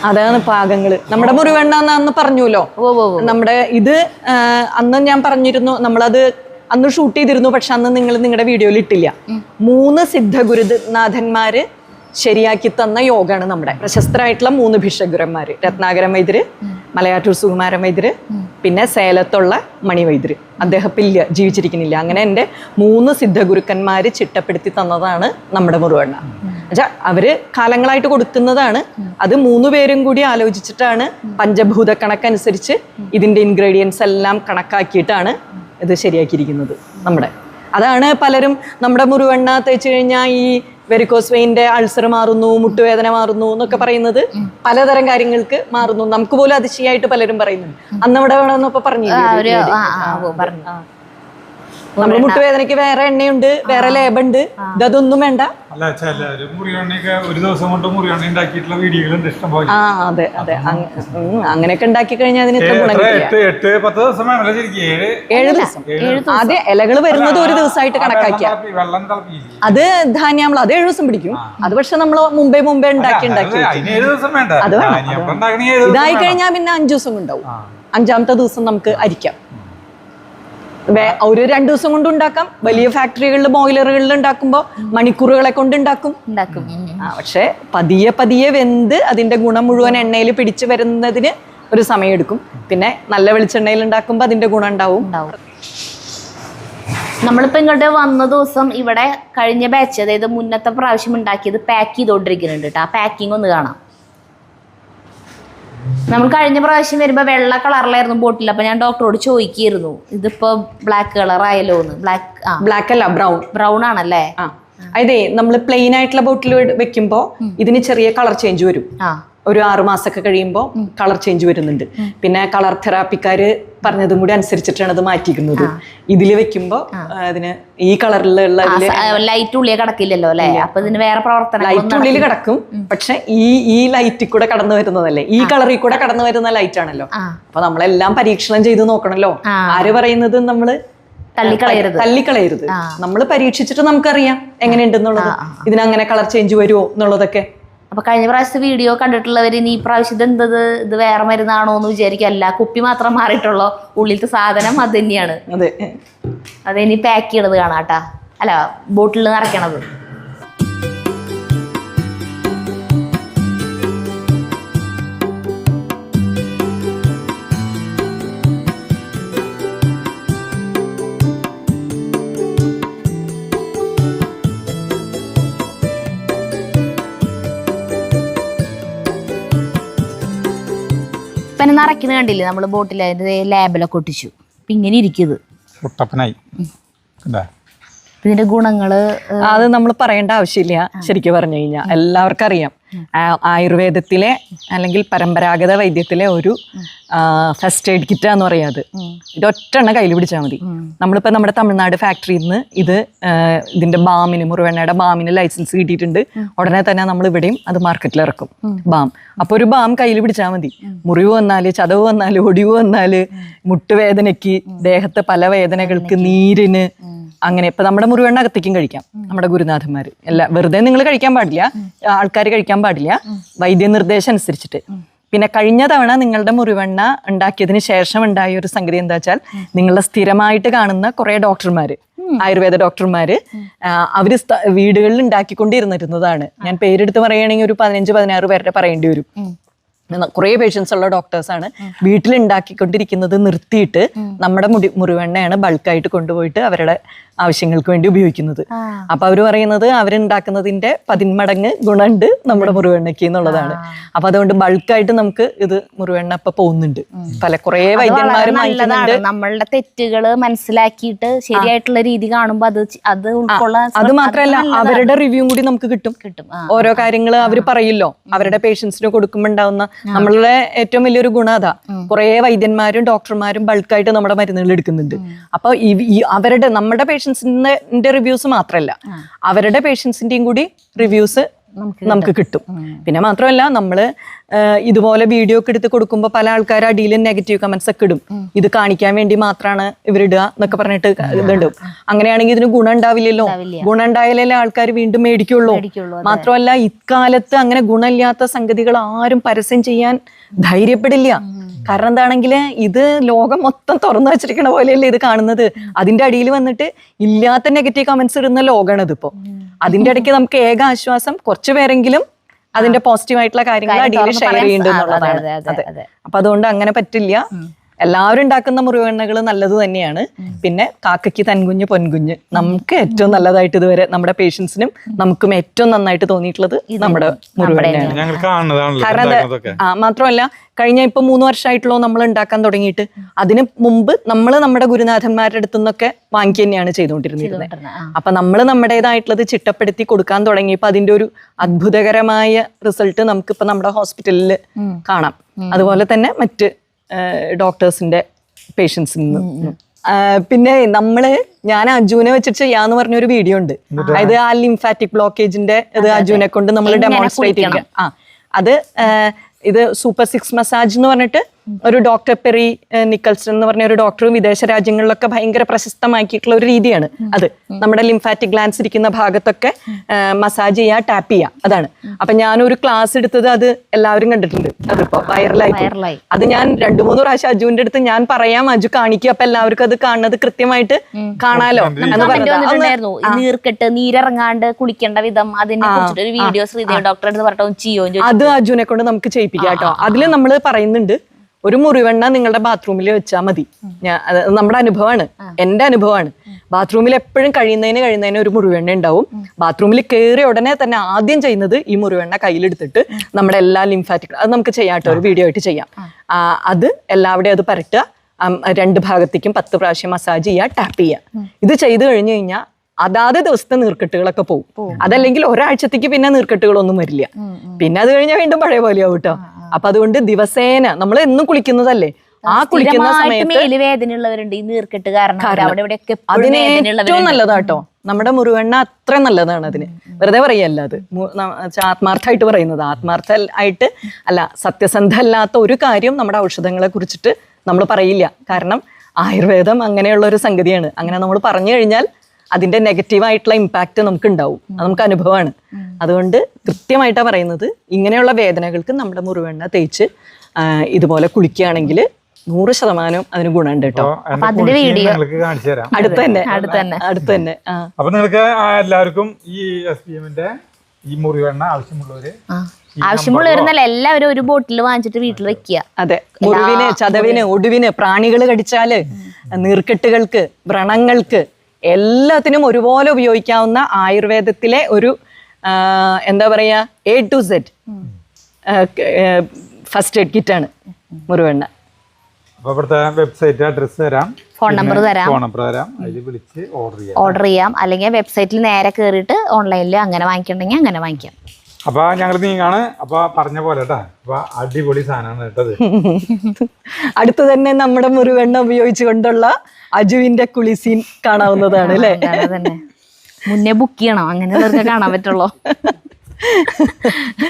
അതാണ് പാകങ്ങൾ. നമ്മുടെ മുറിവെണ്ണ അന്ന് പറഞ്ഞുല്ലോ. നമ്മുടെ ഇത് അന്ന് ഞാൻ പറഞ്ഞിരുന്നു നമ്മളത് അന്ന് ഷൂട്ട് ചെയ്തിരുന്നു പക്ഷെ അന്ന് നിങ്ങൾ നിങ്ങളുടെ വീഡിയോയിൽ ഇട്ടില്ല. മൂന്ന് സിദ്ധ ഗുരുനാഥന്മാര് ശരിയാക്കി തന്ന യോഗാണ് നമ്മുടെ. പ്രശസ്തരായിട്ടുള്ള മൂന്ന് ഭിഷഗുരന്മാര് രത്നാകരം വൈദ്യര് മലയാറ്റൂർ സുകുമാരൻ വൈദ്യര് പിന്നെ സേലത്തുള്ള മണിവൈദ്യർ അദ്ദേഹം അദ്ദേഹപ്പില്ല ഇല്ല ജീവിച്ചിരിക്കുന്നില്ല. അങ്ങനെ എന്റെ മൂന്ന് സിദ്ധഗുരുക്കന്മാർ ചിട്ടപ്പെടുത്തി തന്നതാണ് നമ്മുടെ മുറുവണ്ണ. എന്നുവെച്ചാൽ അവർ കാലങ്ങളായിട്ട് കൊടുക്കുന്നതാണ്. അത് മൂന്ന് പേരും കൂടി ആലോചിച്ചിട്ടാണ് പഞ്ചഭൂത കണക്കനുസരിച്ച് ഇതിന്റെ ഇൻഗ്രീഡിയൻസ് എല്ലാം കണക്കാക്കിയിട്ടാണ് ഇത് ശരിയാക്കിയിരിക്കുന്നത് നമ്മുടെ. അതാണ് പലരും നമ്മുടെ മുറിവെണ്ണ തേച്ച് കഴിഞ്ഞാൽ ഈ വെരിക്കോസ് വെയിന്റെ അൾസർ മാറുന്നു മുട്ടുവേദന മാറുന്നു എന്നൊക്കെ പറയുന്നത് പലതരം കാര്യങ്ങൾക്ക് മാറുന്നു. നമുക്ക് പോലും അതിശയായിട്ട് പലരും പറയുന്നുണ്ട്. അന്നവിടെ വേണമെന്നൊക്കെ പറഞ്ഞു. നമ്മുടെ മുട്ടുവേദനയ്ക്ക് വേറെ എണ്ണയുണ്ട് വേറെ ലേബുണ്ട്. ഇതൊന്നും വേണ്ട. അല്ല ചിലര് ഒരു ദിവസം കൊണ്ട് മുറിവെണ്ണ ഉണ്ടാക്കിയിട്ടുള്ള വീഡിയോകളുണ്ട് ഇഷ്ടം പോലെ. ആ അതെ അങ്ങനെയൊക്കെ ഉണ്ടാക്കി കഴിഞ്ഞാൽ അതിന് ഇത്ര ഗുണം എട്ട് പത്ത് ദിവസം വേണമല്ലോ ശരിക്കും. ഏഴ്? ഏഴ് ദിവസം. ആദ്യം ഇലകൾ വരുന്നത് ഒരു ദിവസമായിട്ട് കണക്കാക്കിയ. വെള്ളം തിളപ്പിക്കില്ലേ? അത് ധാന്യാമ്ല അത് ഏഴു ദിവസം പിടിക്കും. അത് പക്ഷെ നമ്മൾ മുമ്പേ മുമ്പേ ഉണ്ടാക്കി ഉണ്ടാക്കി അത് ധാന്യം ഇതായി. കഴിഞ്ഞാൽ പിന്നെ അഞ്ചു ദിവസം ഉണ്ടാവും അഞ്ചാമത്തെ ദിവസം നമുക്ക് അരിക്കാം. ഒരു രണ്ടു ദിവസം കൊണ്ട് ഉണ്ടാക്കാം. വലിയ ഫാക്ടറികളിൽ ബോയിലറുകളിൽ ഉണ്ടാക്കുമ്പോൾ മണിക്കൂറുകളെ കൊണ്ട് ഉണ്ടാക്കും. പക്ഷെ പതിയെ പതിയെ വെന്ത് അതിന്റെ ഗുണം മുഴുവൻ എണ്ണയിൽ പിടിച്ചു വരുന്നതിന് ഒരു സമയം എടുക്കും. പിന്നെ നല്ല വെളിച്ചെണ്ണയിൽ ഉണ്ടാക്കുമ്പോൾ അതിന്റെ ഗുണം ഉണ്ടാവും. ഉണ്ടാവും. നമ്മളിപ്പോ ഇങ്ങോട്ട് വന്ന ദിവസം ഇവിടെ കഴിഞ്ഞ ബാച്ച് അതായത് മുന്നത്തെ പ്രാവശ്യം ഉണ്ടാക്കിയത് പാക്ക് ചെയ്തോണ്ടിരിക്കുന്നുണ്ട് കേട്ടോ ആ പാക്കിംഗ് ഒന്ന് കാണാം. നമ്മൾ കഴിഞ്ഞ പ്രാവശ്യം വരുമ്പോൾ വെള്ള കളറിലായിരുന്നു ബോട്ടിൽ. അപ്പൊ ഞാൻ ഡോക്ടറോട് ചോദിക്കായിരുന്നു ഇതിപ്പോ ബ്ലാക്ക് കളർ ആയല്ലോ എന്ന്. ബ്ലാക്ക് ആ. ബ്ലാക്ക് അല്ല ബ്രൗൺ ബ്രൗൺ ആണല്ലേ? ആ. അതെ നമ്മൾ പ്ലെയിൻ ആയിട്ടുള്ള ബോട്ടിൽ വെക്കുമ്പോൾ ഇതിന് ചെറിയ കളർ ചേഞ്ച് വരും. ആ. ഒരു ആറുമാസമൊക്കെ കഴിയുമ്പോൾ കളർ ചേഞ്ച് വരുന്നുണ്ട്. പിന്നെ കളർ തെറാപ്പിക്കാര് പറഞ്ഞതും കൂടി അനുസരിച്ചിട്ടാണ് അത് മാറ്റിക്കുന്നത് ഇതിൽ വെക്കുമ്പോൾ അതിന് ഈ കളറിലുള്ള ലൈറ്റ് ഉള്ളിൽ കിടക്കില്ലല്ലോ അല്ലേ? അപ്പൊ ഇതിന് വേറെ പ്രവർത്തനം ലൈറ്റ് ഉള്ളിൽ കിടക്കും. പക്ഷെ ഈ ഈ ലൈറ്റിൽ കൂടെ കടന്നു വരുന്നതല്ലേ? ഈ കളറിൽ കൂടെ കടന്നു വരുന്ന ലൈറ്റ് ആണല്ലോ. അപ്പൊ നമ്മളെല്ലാം പരീക്ഷണം ചെയ്ത് നോക്കണല്ലോ. ആര് പറയുന്നത് നമ്മൾ തള്ളിക്കളയരുത്. തള്ളിക്കളയരുത്. നമ്മൾ പരീക്ഷിച്ചിട്ട് നമുക്കറിയാം എങ്ങനെയുണ്ടെന്നുള്ളത്. ഇതിനങ്ങനെ കളർ ചേഞ്ച് വരുമോ എന്നുള്ളതൊക്കെ. അപ്പൊ കഴിഞ്ഞ പ്രാവശ്യത്തെ വീഡിയോ കണ്ടിട്ടുള്ളവർ ഇനി ഈ പ്രാവശ്യം ഇത് എന്തത് ഇത് വേറെ മരുന്നാണോ എന്ന് വിചാരിക്കല്ല കുപ്പി മാത്രം മാറിയിട്ടുള്ളോ. ഉള്ളിലത്തെ സാധനം അത് തന്നെയാണ്. അതെ. അത് ഇനി പാക്ക് ചെയ്യണത് കാണാട്ടാ അല്ല ബോട്ടിൽ നിറയ്ക്കണത്. ഇപ്പൊ നിറയ്ക്കുന്ന നിറയ്ക്കുന്നത് കണ്ടില്ലേ? നമ്മൾ ബോട്ടിൽ അതിന്റെ ലാബിലൊക്കെ ഒട്ടിച്ചു. അപ്പൊ ഇങ്ങനെ ഇരിക്കുന്നത് കുട്ടപ്പനായി കണ്ടാ? ഇതിന്റെ ഗുണങ്ങൾ അത് നമ്മൾ പറയേണ്ട ആവശ്യമില്ല. ശരിക്കും പറഞ്ഞു കഴിഞ്ഞാൽ എല്ലാവർക്കും അറിയാം. ആയുർവേദത്തിലെ അല്ലെങ്കിൽ പരമ്പരാഗത വൈദ്യത്തിലെ ഒരു ഫസ്റ്റ് എയ്ഡ് കിറ്റ് എന്ന് പറയാത് ഇതൊറ്റെണ്ണ കയ്യിൽ പിടിച്ചാൽ മതി. നമ്മളിപ്പോൾ നമ്മുടെ തമിഴ്നാട് ഫാക്ടറിയിൽ നിന്ന് ഇത് ഇതിന്റെ ഇതിന്റെ ബാമിന് മുറിവെണ്ണയുടെ ബാമിന് ലൈസൻസ് കിട്ടിയിട്ടുണ്ട്. ഉടനെ തന്നെ നമ്മൾ ഇവിടെയും അത് മാർക്കറ്റിൽ ഇറക്കും. ബാം. അപ്പോൾ ഒരു ബാം കയ്യിൽ പിടിച്ചാൽ മതി. മുറിവ് വന്നാൽ ചതവ് വന്നാൽ ഒടിവ് വന്നാൽ മുട്ടുവേദനയ്ക്ക് ദേഹത്തെ പല വേദനകൾക്ക് നീരിന് അങ്ങനെ ഇപ്പൊ നമ്മുടെ മുറിവെണ്ണ അകത്തേക്കും കഴിക്കാം നമ്മുടെ ഗുരുനാഥന്മാർ അല്ല വെറുതെ നിങ്ങൾ കഴിക്കാൻ പാടില്ല. ആൾക്കാർ കഴിക്കാൻ പാടില്ല. വൈദ്യനിർദ്ദേശം അനുസരിച്ചിട്ട്. പിന്നെ കഴിഞ്ഞ തവണ നിങ്ങളുടെ മുറിവെണ്ണ ഉണ്ടാക്കിയതിന് ശേഷം ഉണ്ടായ ഒരു സംഗതി എന്താ വെച്ചാൽ നിങ്ങളുടെ സ്ഥിരമായിട്ട് കാണുന്ന കുറെ ഡോക്ടർമാർ ആയുർവേദ ഡോക്ടർമാർ അവർ വീടുകളിൽ ഉണ്ടാക്കിക്കൊണ്ടിരുന്നിരുന്നതാണ്. ഞാൻ പേരെടുത്ത് പറയുകയാണെങ്കിൽ ഒരു പതിനഞ്ച് പതിനാറ് പേരുടെ പറയേണ്ടി വരും. കുറേ പേഷ്യൻസ് ഉള്ള ഡോക്ടേഴ്സാണ് വീട്ടിൽ ഉണ്ടാക്കിക്കൊണ്ടിരിക്കുന്നത് നിർത്തിയിട്ട് നമ്മുടെ മുടി മുറിവെണ്ണയാണ് ബൾക്കായിട്ട് കൊണ്ടുപോയിട്ട് അവരുടെ ആവശ്യങ്ങൾക്ക് വേണ്ടി ഉപയോഗിക്കുന്നത്. അപ്പൊ അവർ പറയുന്നത് അവരുണ്ടാക്കുന്നതിന്റെ പതിന്മടങ്ങ് ഗുണമുണ്ട് നമ്മുടെ മുറിവെണ്ണയ്ക്ക് എന്നുള്ളതാണ്. അപ്പൊ അതുകൊണ്ട് ബൾക്കായിട്ട് നമുക്ക് ഇത് മുറിവെണ്ണ ഇപ്പൊ പോകുന്നുണ്ട്. പല കുറേ വൈദ്യന്മാരും നമ്മളുടെ തെറ്റുകൾ മനസ്സിലാക്കിയിട്ട് ശരിയായിട്ടുള്ള രീതി കാണുമ്പോ അത് അത് ഉൾക്കൊള്ളാൻ അത് മാത്രമല്ല അവരുടെ റിവ്യൂ കൂടി നമുക്ക് കിട്ടും. കിട്ടും. ഓരോ കാര്യങ്ങൾ അവർ പറയില്ലോ. അവരുടെ പേഷ്യൻസിന് കൊടുക്കുമ്പോൾ ഉണ്ടാവുന്ന നമ്മളുടെ ഏറ്റവും വലിയൊരു ഗുണം അതാ. കുറെ വൈദ്യന്മാരും ഡോക്ടർമാരും ബൾക്കായിട്ട് നമ്മുടെ മരുന്നുകൾ എടുക്കുന്നുണ്ട്. അപ്പൊ അവരുടെ നമ്മുടെ പേഷ്യൻസിന്റെ റിവ്യൂസ് മാത്രമല്ല അവരുടെ പേഷ്യൻസിന്റെയും കൂടി റിവ്യൂസ് നമുക്ക് കിട്ടും. പിന്നെ മാത്രമല്ല നമ്മൾ ഇതുപോലെ വീഡിയോ ഒക്കെ എടുത്ത് കൊടുക്കുമ്പോൾ പല ആൾക്കാർ അടിയിൽ നെഗറ്റീവ് കമന്റ്സ് ഒക്കെ ഇടും. ഇത് കാണിക്കാൻ വേണ്ടി മാത്രമാണ് ഇവരിടുക എന്നൊക്കെ പറഞ്ഞിട്ട് ഇതുണ്ടും അങ്ങനെയാണെങ്കിൽ ഇതിന് ഗുണം ഉണ്ടാവില്ലല്ലോ. ഗുണം ഉണ്ടായാലേ ആൾക്കാർ വീണ്ടും മേടിക്കുള്ളൂ, മാത്രമല്ല ഇക്കാലത്ത് അങ്ങനെ ഗുണമില്ലാത്ത സംഗതികൾ ആരും പരസ്യം ചെയ്യാൻ ധൈര്യപ്പെടില്ല. കാരണം എന്താണെങ്കിൽ ഇത് ലോകം മൊത്തം തുറന്നു വെച്ചിരിക്കുന്ന പോലെയല്ലേ ഇത് കാണുന്നത്. അതിന്റെ അടിയിൽ വന്നിട്ട് ഇല്ലാത്ത നെഗറ്റീവ് കമന്റ്സ് ഇടുന്ന ലോകമാണ് ഇതിപ്പോ. അതിന്റെ ഇടയ്ക്ക് നമുക്ക് ഏക ആശ്വാസം കുറച്ചു പേരെങ്കിലും അതിന്റെ പോസിറ്റീവ് ആയിട്ടുള്ള കാര്യങ്ങൾ അടിയിൽ ഷെയർ ചെയ്യേണ്ടതാണ് എന്നുള്ളതാണ്. അപ്പൊ അതുകൊണ്ട് അങ്ങനെ പറ്റില്ല. എല്ലാവരും ഉണ്ടാക്കുന്ന മുറിവെണ്ണകൾ നല്ലത് തന്നെയാണ്. പിന്നെ കാക്കയ്ക്ക് തൻകുഞ്ഞ് പൊൻകുഞ്ഞ്. നമുക്ക് ഏറ്റവും നല്ലതായിട്ട് ഇതുവരെ നമ്മുടെ പേഷ്യൻസിനും നമുക്കും ഏറ്റവും നന്നായിട്ട് തോന്നിയിട്ടുള്ളത് നമ്മുടെ മുറിവെണ്ണയാണ് കാരണം ആ മാത്രമല്ല കഴിഞ്ഞ ഇപ്പൊ മൂന്ന് വർഷമായിട്ടുള്ളൂ നമ്മൾ ഉണ്ടാക്കാൻ തുടങ്ങിയിട്ട് അതിന് മുമ്പ് നമ്മൾ നമ്മുടെ ഗുരുനാഥന്മാരുടെ അടുത്തു നിന്നൊക്കെ വാങ്ങിക്കുക തന്നെയാണ് ചെയ്തുകൊണ്ടിരുന്നിരുന്നത്. ആ. അപ്പൊ നമ്മൾ നമ്മുടേതായിട്ടുള്ളത് ചിട്ടപ്പെടുത്തി കൊടുക്കാൻ തുടങ്ങിയപ്പോൾ അതിന്റെ ഒരു അത്ഭുതകരമായ റിസൾട്ട് നമുക്കിപ്പോ ഇപ്പൊ നമ്മുടെ ഹോസ്പിറ്റലിൽ കാണാം. അതുപോലെ തന്നെ മറ്റ് ഡോക്ടേഴ്സിന്റെ പേഷ്യൻസിൽ നിന്ന് പിന്നെ നമ്മൾ ഞാൻ അജുവിനെ വെച്ചിട്ട് ചെയ്യാന്ന് പറഞ്ഞൊരു വീഡിയോ ഉണ്ട്. അതായത് ആ ലിംഫാറ്റിക് ബ്ലോക്കേജിന്റെ ഇത് അജുവിനെ കൊണ്ട് നമ്മൾ ഡെമോൺസ്ട്രേറ്റ് ചെയ്യാം ആ അത് ഇത് സൂപ്പർ സിക്സ് മസാജ് എന്ന് പറഞ്ഞിട്ട് ഒരു ഡോക്ടർ പെറി നിക്കൽസൺ എന്ന് പറഞ്ഞ ഒരു ഡോക്ടറും വിദേശ രാജ്യങ്ങളിലൊക്കെ ഭയങ്കര പ്രശസ്തമാക്കിയിട്ടുള്ള ഒരു രീതിയാണ് അത്. നമ്മുടെ ലിംഫാറ്റിക് ഗ്ലാൻസ് ഇരിക്കുന്ന ഭാഗത്തൊക്കെ മസാജ് ചെയ്യുക ടാപ്പ് ചെയ്യുക അതാണ്. അപ്പൊ ഞാനൊരു ക്ലാസ് എടുത്തത് അത് എല്ലാവരും കണ്ടിട്ടുണ്ട്. അതിപ്പോ വൈറലായി. അത് ഞാൻ രണ്ടു മൂന്ന് പ്രാവശ്യം അജുവിന്റെ അടുത്ത് ഞാൻ പറയാം അജു കാണിക്കും. അപ്പൊ എല്ലാവർക്കും അത് കാണുന്നത് കൃത്യമായിട്ട് കാണാലോ നീർക്കെട്ട് നീരിറങ്ങാണ്ട് കുളിക്കേണ്ട വിധം അതിനെ ഒരു വീഡിയോ ശ്രീദേവി ഡോക്ടറെ അടുത്ത് പറഞ്ഞിട്ട് ചെയ്യോ അത് അജുവിനെ കൊണ്ട് നമുക്ക് ചെയ്യിപ്പിക്കാം കേട്ടോ. അതിൽ നമ്മൾ പറയുന്നുണ്ട് ഒരു മുറിവെണ്ണ നിങ്ങളുടെ ബാത്റൂമിൽ വെച്ചാൽ മതി. ഞാൻ അത് നമ്മുടെ അനുഭവമാണ് എന്റെ അനുഭവമാണ് ബാത്റൂമിൽ എപ്പോഴും കഴിയുന്നതിന് കഴിയുന്നതിന് ഒരു മുറിവെണ്ണ ഉണ്ടാവും. ബാത്റൂമിൽ കയറിയ ഉടനെ തന്നെ ആദ്യം ചെയ്യുന്നത് ഈ മുറിവെണ്ണ കയ്യിലെടുത്തിട്ട് നമ്മുടെ എല്ലാ ലിംഫാറ്റിക് അത് നമുക്ക് ചെയ്യാം കേട്ടോ ഒരു വീഡിയോ ആയിട്ട് ചെയ്യാം. അത് എല്ലാവിടെയും അത് പരട്ടുക. രണ്ട് ഭാഗത്തേക്കും പത്ത് പ്രാവശ്യം മസാജ് ചെയ്യുക ടാപ്പ് ചെയ്യുക. ഇത് ചെയ്തു കഴിഞ്ഞു കഴിഞ്ഞാൽ അതാത് ദിവസത്തെ നീർക്കെട്ടുകളൊക്കെ പോകും അതല്ലെങ്കിൽ ഒരാഴ്ചത്തേക്ക് പിന്നെ നീർക്കെട്ടുകളൊന്നും വരില്ല. പിന്നെ അത് കഴിഞ്ഞാൽ വീണ്ടും പഴയ പോലെയാവും കേട്ടോ. അപ്പൊ അതുകൊണ്ട് ദിവസേന നമ്മൾ എന്നും കുളിക്കുന്നതല്ലേ? ആ കുളിക്കുന്ന സമയത്ത് മേൽ വേദനയുള്ളവര് ഈ നീർക്കെട്ട് കാരണം. അവർ അവിടെ ഇവിടെയൊക്കെ അതിന് ഏറ്റവും നല്ലതാട്ടോ. നമ്മുടെ മുറിവെണ്ണ അത്ര നല്ലതാണ് അതിന്. വെറുതെ പറയല്ല അത്. ആത്മാർത്ഥമായിട്ട് പറയുന്നത്. ആത്മാർത്ഥ ആയിട്ട് അല്ല സത്യസന്ധ അല്ലാത്ത ഒരു കാര്യം നമ്മുടെ ഔഷധങ്ങളെ കുറിച്ചിട്ട് നമ്മൾ പറയില്ല. കാരണം ആയുർവേദം അങ്ങനെയുള്ള ഒരു സംഗതിയാണ്. അങ്ങനെ നമ്മൾ പറഞ്ഞു കഴിഞ്ഞാൽ അതിന്റെ നെഗറ്റീവ് ആയിട്ടുള്ള ഇമ്പാക്റ്റ് നമുക്ക് ഉണ്ടാവും അത് നമുക്ക് അനുഭവമാണ്. അതുകൊണ്ട് കൃത്യമായിട്ടാണ് പറയുന്നത് ഇങ്ങനെയുള്ള വേദനകൾക്ക് നമ്മുടെ മുറിവെണ്ണ തേച്ച് ഇതുപോലെ കുളിക്കുകയാണെങ്കിൽ നൂറ് ശതമാനം അതിന് ഗുണമുണ്ട് കേട്ടോ. അടുത്ത് തന്നെ. അടുത്ത് തന്നെ. അടുത്ത് തന്നെ. ആ. അപ്പൊ നിങ്ങൾക്ക് എല്ലാവർക്കും ഈ എസ് പി എമ്മിന്റെ ഈ മുറിവെണ്ണ ആവശ്യമുള്ളവര് ആവശ്യമുള്ളവരെന്നല്ല എല്ലാവരും ഒരു ബോട്ടിൽ വാങ്ങിച്ചിട്ട് വീട്ടിൽ വെക്കുക. അതെ. മുറിവിന് ചതവിന് ഒടുവിന് പ്രാണികൾ കടിച്ചാൽ നീർക്കെട്ടുകൾക്ക് വ്രണങ്ങൾക്ക് എല്ലാത്തിനും ഒരുപോലെ ഉപയോഗിക്കാവുന്ന ആയുർവേദത്തിലെ ഒരു എന്താ പറയാ A to Z first aid kit ആണ് മുറിവെണ്ണ. അപ്പൊ ഇവിടുത്തെ വെബ്സൈറ്റ് അഡ്രസ് തരാം. ഫോൺ നമ്പർ തരാം. ഫോൺ നമ്പർ തരാം. അതിൽ വിളിച്ച് ഓർഡർ ചെയ്യാം. ഓർഡർ ചെയ്യാം. അല്ലെങ്കിൽ വെബ്സൈറ്റിൽ നേരെ കയറിയിട്ട് ഓൺലൈനിൽ അങ്ങനെ വാങ്ങിക്കണമെങ്കിൽ അങ്ങനെ വാങ്ങിക്കാം. അപ്പൊ ഞങ്ങൾ നീങ്ങാണ്. അപ്പൊ പറഞ്ഞ പോലെ അടിപൊളി സാധനമാണ് കേട്ടത്. *laughs* അടുത്ത് തന്നെ നമ്മുടെ മുറിവെണ്ണ ഉപയോഗിച്ചുകൊണ്ടുള്ള അജുവിന്റെ കുളിസീൻ കാണാവുന്നതാണ് അല്ലേ? മുന്നേ ബുക്ക് ചെയ്യണം. അങ്ങനെ കാണാൻ പറ്റുള്ളൂ. *laughs*